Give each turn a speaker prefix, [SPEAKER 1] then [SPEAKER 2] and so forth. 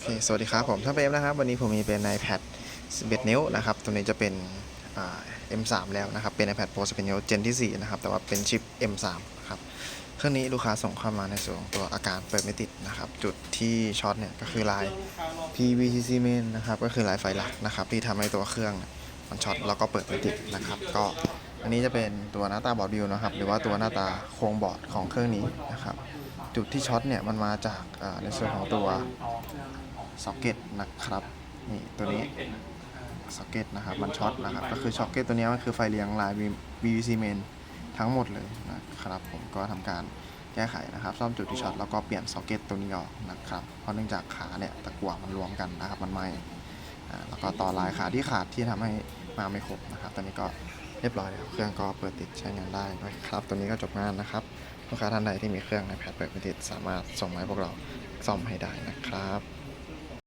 [SPEAKER 1] เค สวัสดีครับผมท่านเปมนะครับ วันนี้ผมมีเป็น iPad 11 นิ้วนะครับ ตัวนี้จะเป็น M3 แล้วนะครับ เป็น iPad Pro 11 นิ้ว Gen ที่ 4 นะครับ แต่ว่าเป็นชิป M3 ครับ เครื่องนี้ลูกค้าส่งเข้ามาในส่วนตัวอาการเปิดไม่ติดนะครับ จุดที่ช็อตเนี่ยก็คือลาย PVCC main นะครับ ก็คือลายไฟหลักนะครับ ที่ทำให้ตัวเครื่องมันช็อตแล้วก็เปิดไม่ติดนะครับ ก็ อันนี้จะเป็นตัวหน้าตาบอร์ดวิวนะครับ หรือว่าตัวหน้าตาโครงบอร์ดของเครื่องนี้นะครับ จุดที่ช็อตเนี่ยมันมาจากในส่วนของตัวซ็อกเก็ตนะครับนี่ตัวนี้ซ็อกเก็ตนะครับมันช็อตนะครับ ก็คือช็อตเก็ตตัวนี้มันคือไฟเลี้ยงลาย VVC main ทั้งหมดเลยนะครับผมก็ทำการแก้ไขนะครับ ซ่อมจุดที่ช็อตแล้วก็เปลี่ยนซ็อกเก็ตตัวนี้ออกนะครับเพราะเนื่องจากขาเนี่ยตะกั่วมันรวมกันนะครับมันไหมอ่าแล้วก็ต่อลายขาที่ขาดที่ทำให้มาไม่ครบนะครับ ตอนนี้ก็ เรียบร้อยแล้วเครื่องก็เปิดติดใช้งานได้นะครับตัวนี้ก็จบงานนะครับลูกค้าท่านใดที่มีเครื่องในแพดเปิดไม่ติดสามารถส่งมาให้พวกเราซ่อมให้ได้นะครับ